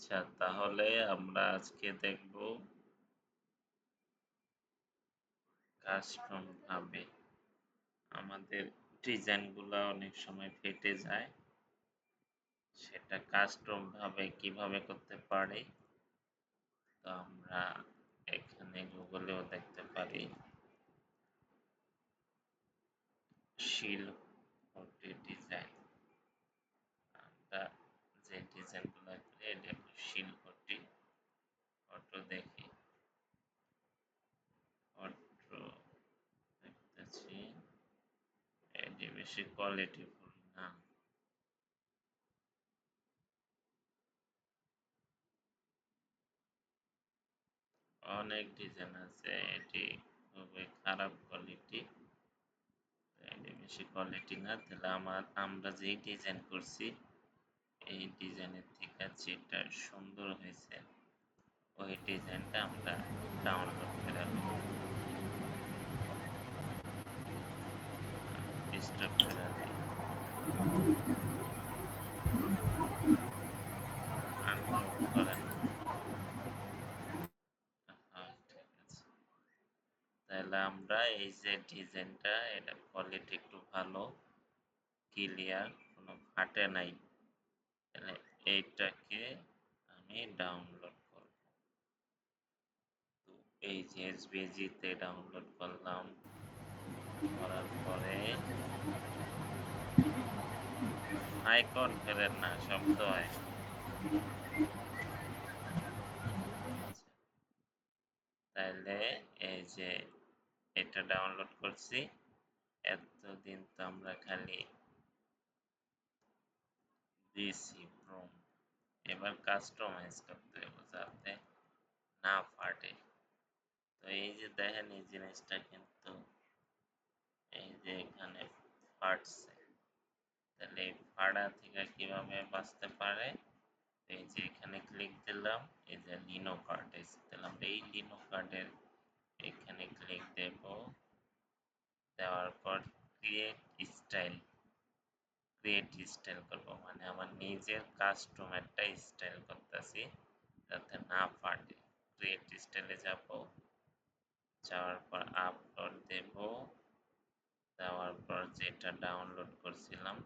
আচ্ছা তাহলে আমরা আজকে দেখব কাস্টম ভাবে আমাদের ডিজাইনগুলো অনেক সময় ফেটে যায়। সেটা কাস্টম ভাবে কীভাবে করতে পারি? তো আমরা এখানে গুগলেও দেখতে পারি। শিল ডিজাইন আমরা যে ডিজাইনগুলো করি এটা শিল্পটি ফটো দেখি ফটো দেখতেছি এটি বেশি কোয়ালিটি না। অনেক ডিজাইন আছে, এটি খুবই খারাপ কোয়ালিটি এটি বেশি কোয়ালিটি না, তাহলে আমার, আমরা যেই ডিজাইন করছি, এই ডিজাইনের থেকে যেটা সুন্দর হয়েছে, ওই ডিজাইনটা আমরা ডাউনলোড করে স্টপ করে আমরা এই যে ডিজাইনটা, এটা কোয়ালিটি একটু ভালো ক্লিয়ার কোনো ফাটে নাই। তাহলে এইটাকে আমি ডাউনলোড করব। তো এই যে এসবিজিতে ডাউনলোড করলাম। করার পরে আইকন ফেরেন না, শব্দ হয়। তাহলে এই যে এটা ডাউনলোড করছি, এতদিন তো আমরা খালি দিছি প্রম এবার কাস্টমাইজ করতে হবে যাতে না ফাটে। তো এই যে দেখেন, এই জিনিসটা কিন্তু এই যে এখানে ফাটছে তাহলে এই ফাড়া থেকে কীভাবে বাঁচতে পারে? এই যে এখানে ক্লিক দিলাম, এই যে লিনো কার্ড এসে দিলাম এই লিনো কার্ডের এখানে ক্লিক দেব। দেওয়ার পর ক্রিয়েট স্টাইল ক্রিয়েট স্টাইল করব মানে আমার নিজের কাস্টম একটা স্টাইল করতেছি যাতে না ফাটে। ক্রিয়েট স্টাইলে যাব, যাওয়ার পর আপলোড দেব। দেওয়ার পর যেটা ডাউনলোড করছিলাম,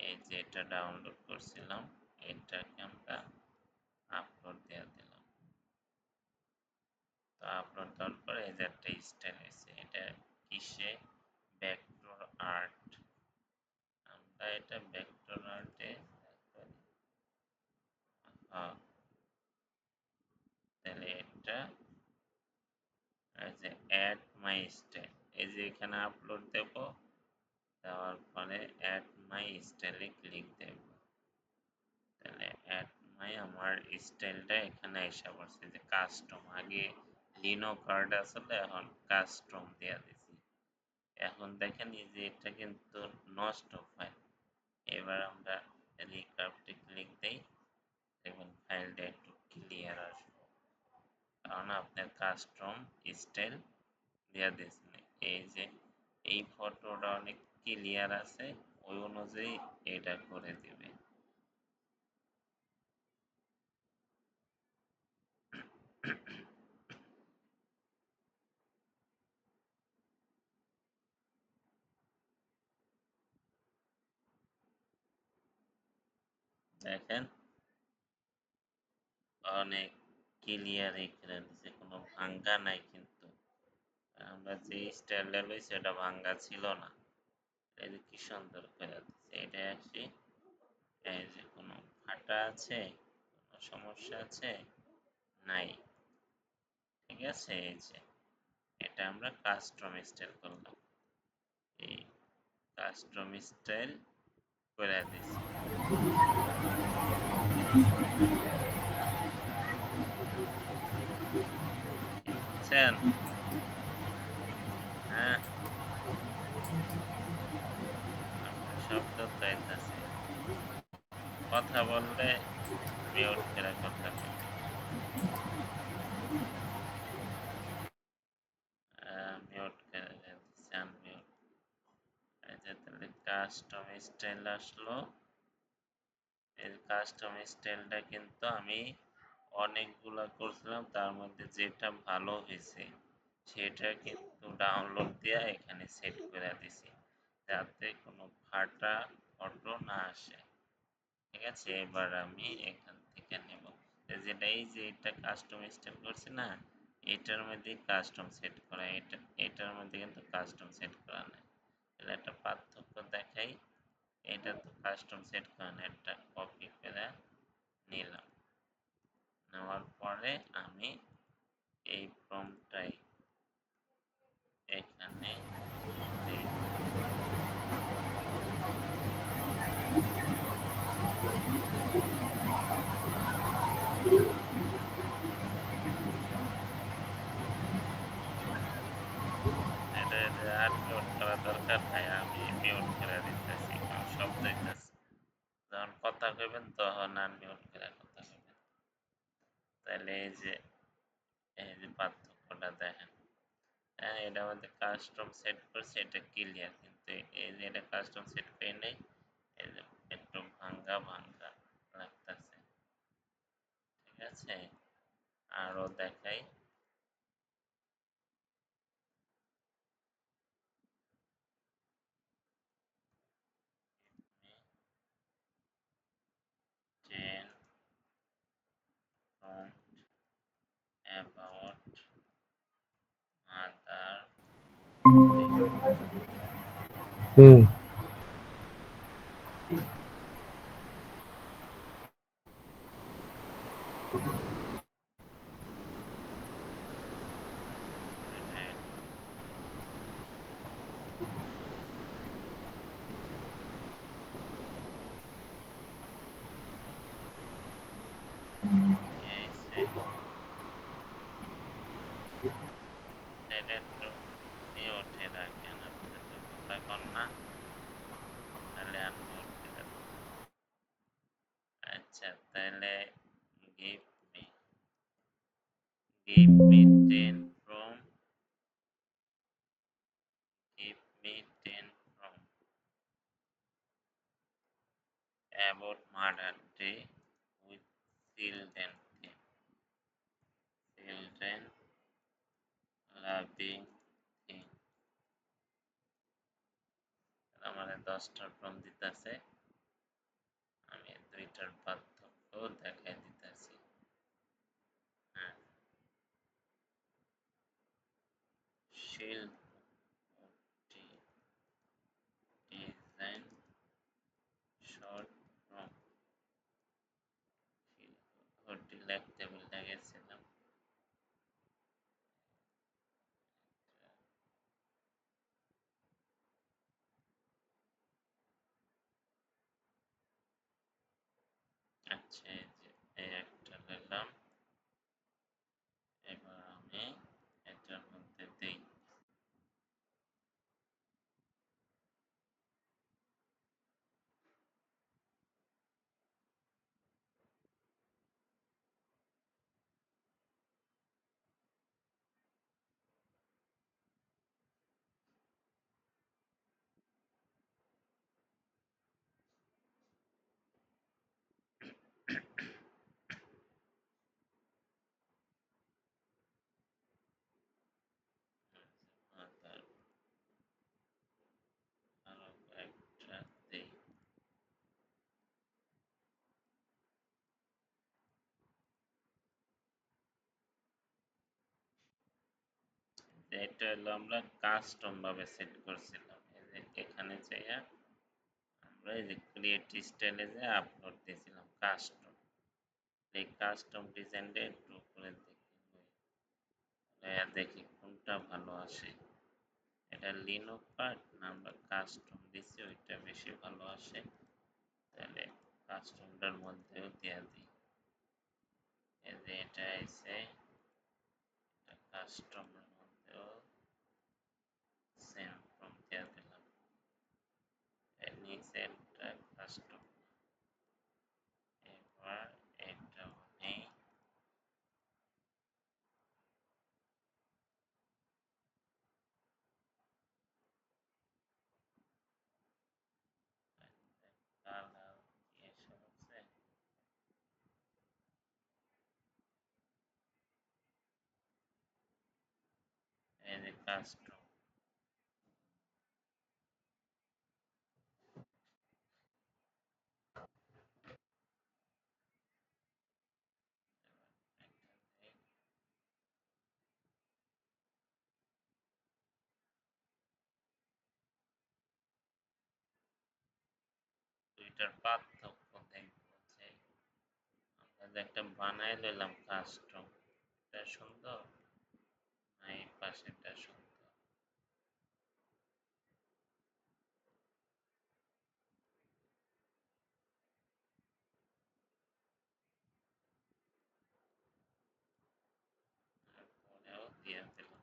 এই যেটা ডাউনলোড করছিলাম, এটাকে আমরা আপলোড দিয়ে দিলাম। তো আপলোড দেওয়ার পরে এই যে একটা স্টাইল হয়েছে, এটা কিসে? ভেক্টর আর্ট আমরা এটা ভেক্টর আর্টে তাহলে এটা যে অ্যাড মাই স্টাইল এই যে এখানে আপলোড দেব। দেওয়ার পরে অ্যাড মাই স্টাইলে ক্লিক দেব। তাহলে অ্যাড মাই আমার স্টাইলটা এখানে এসে পড়ছে যে কাস্টম আগে লিনো কার্ড আসলে এখন কাস্টম দেয়া দিছি এখন দেখেন এই যে এটা কিন্তু নষ্ট ফাইল এবার আমরা রিক্রাফটে ক্লিক দেই। দেখুন ফাইলটা একটু ক্লিয়ার আসবে কারণ আপনার কাস্টম স্টাইল দেওয়া দিয়েছেন এই যে, এই ফটোটা অনেক ক্লিয়ার আছে, ওই অনুযায়ী এটা করে দিবে। দেখেন, অনেক ক্লিয়ার এখানে দিচ্ছে কোনো ভাঙ্গা নাই কিন্তু। আমরা যে স্টাইলটা লইছি এটা ভাঙ্গা ছিল না। এই যে কি সুন্দর করে দিচ্ছে, এটা আসি। এই যে কোনো ফাটা আছে, কোনো সমস্যা আছে? নাই। ঠিক আছে, এই যে। এটা আমরা কাস্টম স্টাইল করলাম। এই কাস্টম স্টাইল করে দিছি। বুঝছেন হ্যাঁ শব্দ পাইতেছে কথা বললে মিউট করে কথা কাস্টম স্টাইল আসলো। এর কাস্টম স্টাইলটা কিন্তু আমি অনেকগুলা করছিলাম, তার মধ্যে যেটা ভালো হয়েছে সেটা কিন্তু ডাউনলোড দিয়ে এখানে সেট করে দিছি, যাতে কোনো ফাটা ফটো না আসে। ঠিক আছে, এবার আমি এখান থেকে নেব। যেটা এই যে এটা কাস্টম স্টাইল করছি না, এটার মধ্যে কাস্টম সেট করা, এটা, এটার মধ্যে কিন্তু কাস্টম সেট করা নেই। তাহলে একটা পার্থক্য দেখাই, এটা তো কাস্টম সেট করা নেই, একটা কপি করে নিলাম। নেওয়ার পরে আমি এই ফর্মটাই এখানে আর মিউট দরকার নাই আমি মিউট করে দিতেছি শব্দ হইতেছে যখন কথা কইবেন, তখন আর মিউট করে কথা কইবেন তাহলে এই যে এই যে পার্থক্যটা দেখেন। হ্যাঁ এটা আমাদের কাস্টম সেট করছে, এটা ক্লিয়ার কিন্তু এই যে এটা কাস্টম সেট করে নেই, এই যে একটু ভাঙ্গা ভাঙ্গা লাগতেছে। ঠিক আছে? আরও দেখাই। tell not about other hmm. Children theme children loving theme দশটার দশটা দিতে আছে আমি দুইটার পার্থক্য দেখাই দিতেছি হ্যাঁ শিল্প ডিজাইন শর্ট ফর্ম শিল্পটি লিখতে ভুলে গেছিলাম আচ্ছা এই যে এই একটা নিলাম এবার আমি এটার মধ্যে দিই আবার আরও কয়েকটা দিই এটা হলো আমরা কাস্টম ভাবে সেট করছিলাম। এখানে যাইয়া আমরা এই যে ক্রিয়েট স্টাইলে যে আপলোড দিয়েছিলাম কাস্টম এই কাস্টম ডিজাইনটা একটু করে দেখি। দেখি কোনটা ভালো আসে। এটা লিনো পার্ট না আমরা কাস্টম দিছি, ওইটা বেশি ভালো আসে। তাহলে কাস্টমটার মধ্যেও দেয়া দিই। এই যে এটা এসে কাস্টমের মধ্যেও সেম ফর্ম দেয়া দিলাম এর নিচে একটা কাস্টম এবার এটাও নেই কালার এসে হচ্ছে কাস্টম দুইটার পার্থক্য দেখব আমরা একটা বানাই লইলাম কাস্টম এটা সুন্দর। না এই পাশেরটা সুন্দর পরেও দিয়ে দিলাম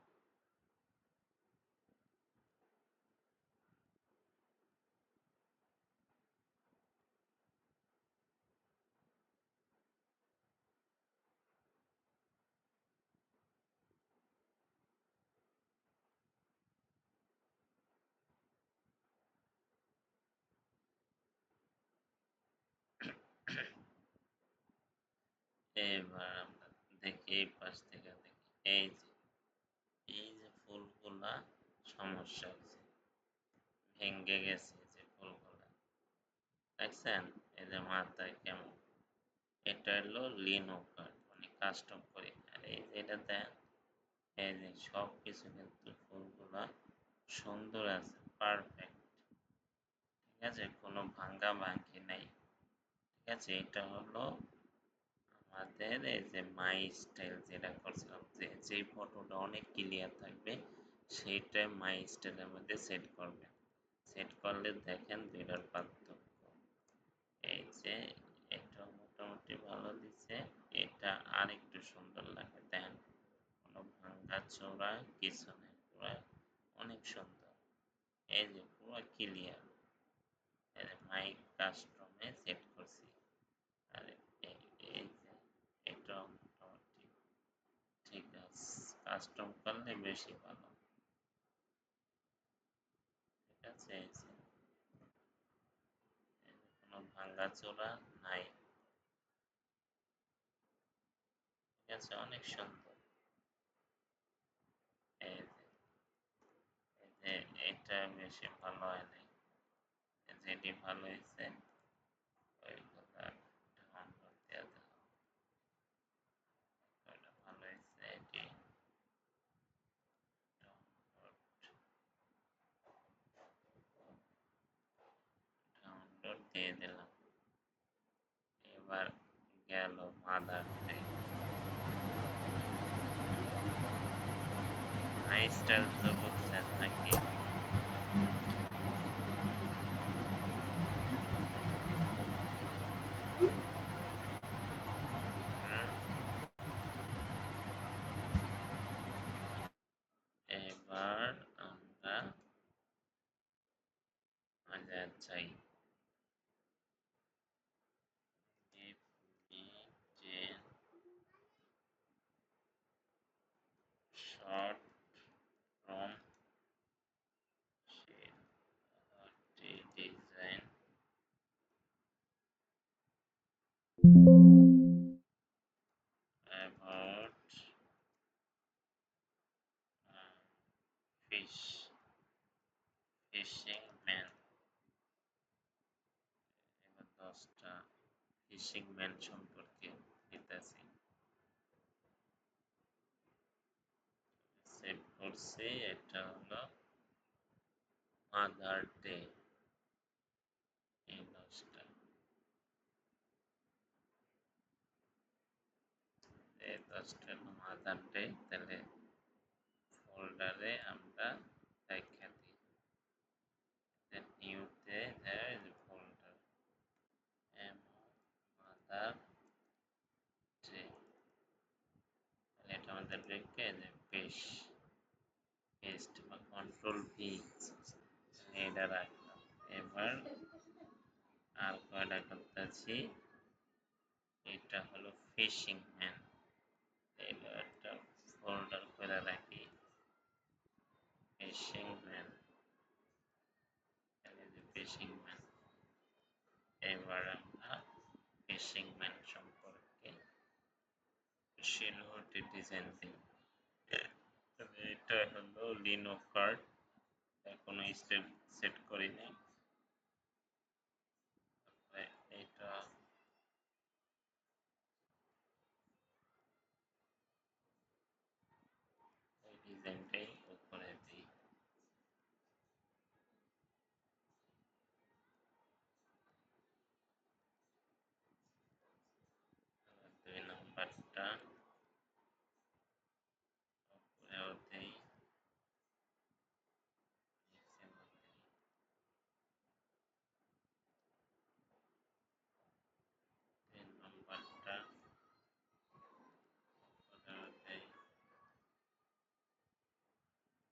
এবার আমরা দেখি, এই পাশ থেকে দেখি, এই যে এই যে ফুলগুলা সমস্যা হয়েছে ভেঙ্গে গেছে যে ফুলগুলা। দেখছেন? এই যে মাথায় কেমন? এটা হলো লিনো কার্ড মানে কাস্টম করি। আর এই যে এটা দেন, এই যে সব কিছু কিন্তু ফুলগুলা সুন্দর আছে পারফেক্ট ঠিক আছে? কোনো ভাঙ্গা ভাঙ্গি নাই। ঠিক আছে? এটা হলো আমাদের এই যে মাই স্টাইল যেটা করছিলাম, যে, যেই ফটোটা অনেক ক্লিয়ার থাকবে, সেইটা মাই স্টাইলের মধ্যে সেট করবেন। সেট করলে দেখেন দুইটার পার্থক্য। এই যে, এটা মোটামুটি ভালো দিছে, এটা আর একটু সুন্দর লাগে, দেন কোনো ভাঙ্গা চোরা, কিছু নেই পুরো অনেক সুন্দর। এই যে পুরো ক্লিয়ার মাই কাস্টমে সেট করছি আর এই এই যে এটাও মোটামুটি ঠিক আছে কাস্টম করলে বেশি ভালো। যে কোনো ভাঙ্গা চোরা নাই। ঠিক আছে, অনেক সুন্দর। এটা বেশি ভালো হয় নাই। যেটি ভালো হয়েছে ওইগুলো ডাউনলোড দেওয়া দিলাম ওইটা ভালো হয়েছে এটি ডাউনলোড ডাউনলোড দিয়ে দিলাম এবার গেল মাদার স্টাইল তো বুঝছেন নাকি short from shade design about uh, fish fishing man এবার দশটা ফিশিং ম্যান সম্পর্কে দিতেছি সেভ করছি এটা হলো মাদার ডে এই দশটা এই দশটা হলো মাদার ডে তাহলে ফোল্ডারে আমরা দেখা দিই নিউতে there is a folder m mother day তাহলে এটা আমাদের রেখে যে পেশ পেস্ট বা কন্ট্রোল ভি এটা রাখলাম এবার আর কয়টা করতেছি এটা হলো ফিশিং ম্যান এটা একটা ফোল্ডার করে রাখি ফিশিং ম্যান ফিশিং ম্যান এবার আমরা ফিশিং ম্যান সম্পর্কে শিলহটি ডিজাইন দিই তবে এটা হলো লিনো কার্ড এখনও স্টেপ সেট করিনি। এটা এই ডিজাইনটাই উপরে দিই এবার দুই নাম্বারটা উপরেও দিই নিচেও দিই তিন নাম্বারটা উপরেও দিই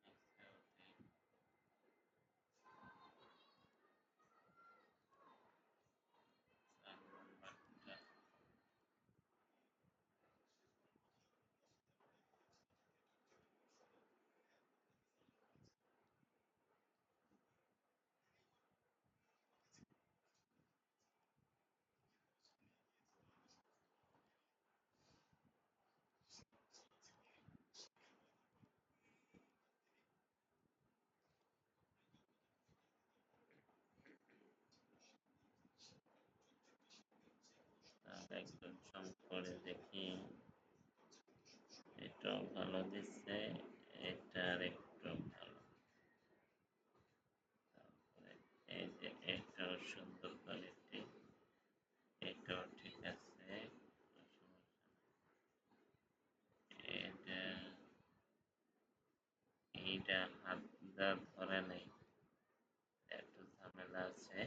নিচেও দিই চার নাম্বারটা একটু করে দেখি এটাও ভালো দিচ্ছে এটা আর একটু ভালো এই যে এটাও সুন্দর কোয়ালিটি এটাও ঠিক আছে। এটা, এইটা হাত ধরে নেই একটু ঝামেলা আছে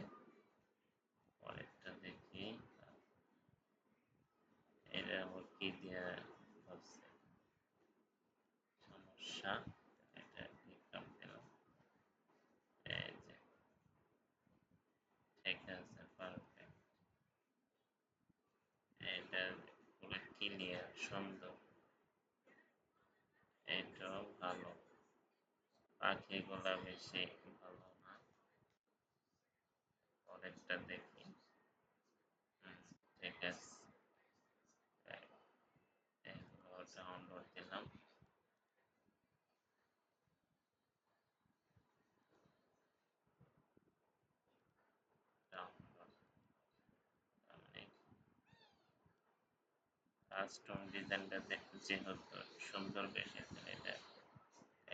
পরেরটা দেখি এটা আবার কি দিয়া ধরছে এটা দিলাম এই যে ঠিক আছে পারফেক্ট এটা পুরো ক্লিয়ার সুন্দর এটাও ভালো পাখিগুলা বেশি ভালো না পরেরটা দেখি হুম, ঠিক আছে এগুলো ডাউনলোড দিলাম ডাউনলোড আমি কাস্টম ডিজাইনটা দেখতে যেহেতু সুন্দর বেশি এটা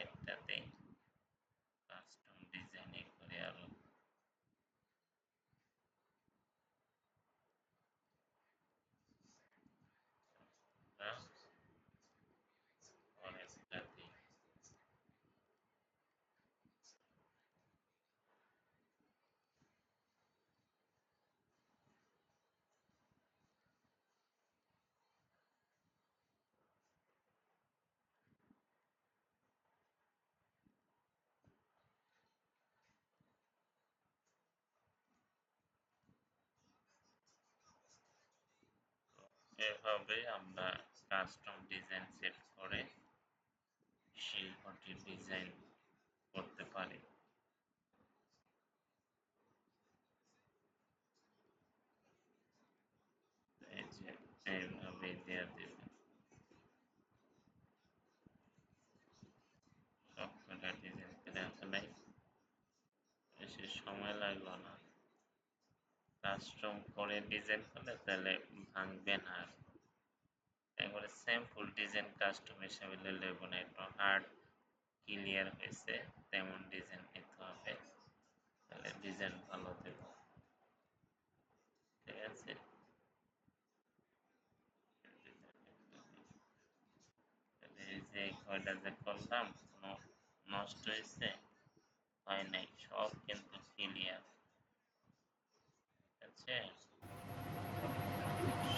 একটাতে কাস্টম ডিজাইন করে আরও অনেকটা দিই এভাবে আমরা কাস্টম ডিজাইন সেট করে শিল্পটি ডিজাইন করতে পারি। দেওয়া বেশি সময় লাগল না। কাস্টম করে ডিজাইন করলে তাহলে ভাঙবে না একবারে স্যাম্পল ডিজাইন কাস্টম হিসেবে লেব না একটু হার্ড ক্লিয়ার হয়েছে, তেমন ডিজাইন নিতে হবে। তাহলে ডিজাইন ভালো দেব। ঠিক আছে? যে কয়টা যে করলাম, কোনো নষ্ট হয়েছে? হয় নাই, সব কিন্তু ক্লিয়ার ঠিক আছে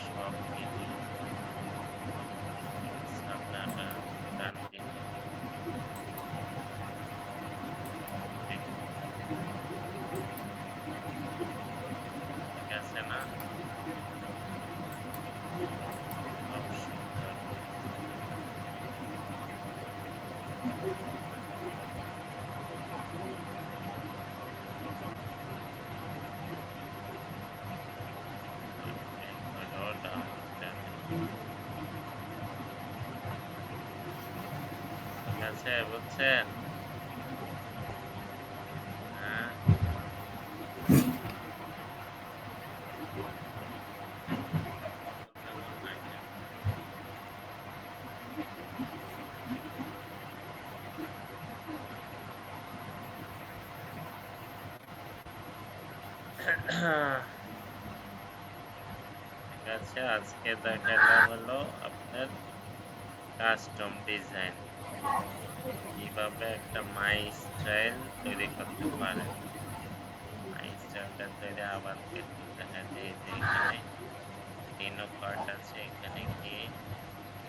সব ক্লিয়ার সামনাটা ডান দিকে ঠিক আছে না খুব সুন্দর একবারও ডাউন আছে আছে বুঝছেন? হ্যাঁ। ঠিক আছে আজকে দেখালাম হলো আপনার কাস্টম ডিজাইন কীভাবে একটা মাই স্টাইল তৈরি করতে পারেন মাই স্টাইলটা তৈরি আবার দেখা যায় এখানে তিনও পার্ট আছে, এখানে গিয়ে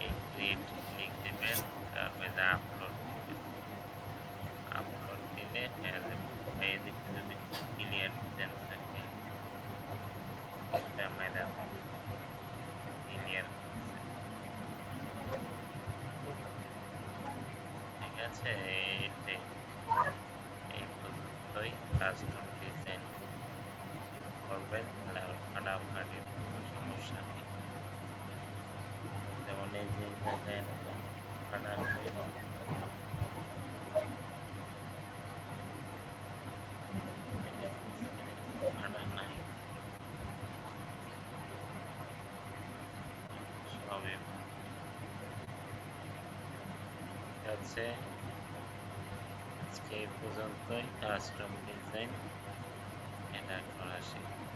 এই ক্রিয়েট লিখ দেবেন, তারপরে আপলোড দিবেন। আপলোড দিলে এদিকে যদি ক্লিয়ার ডিজাইন থাকে ক্যামেরা ক্লিয়ার ঠিক আছে এইটাই এই পর্যন্তই কাস্টম ডিজাইন করবেন তাহলে আর ফাটাফাটি কোনো সমস্যা নেই যেমন এই যে দেখেন ফাটাফাটি ফাটা নাই সবই আছে। আজকে এই পর্যন্তই। কাস্টম ডিজাইন এটা করা শিখব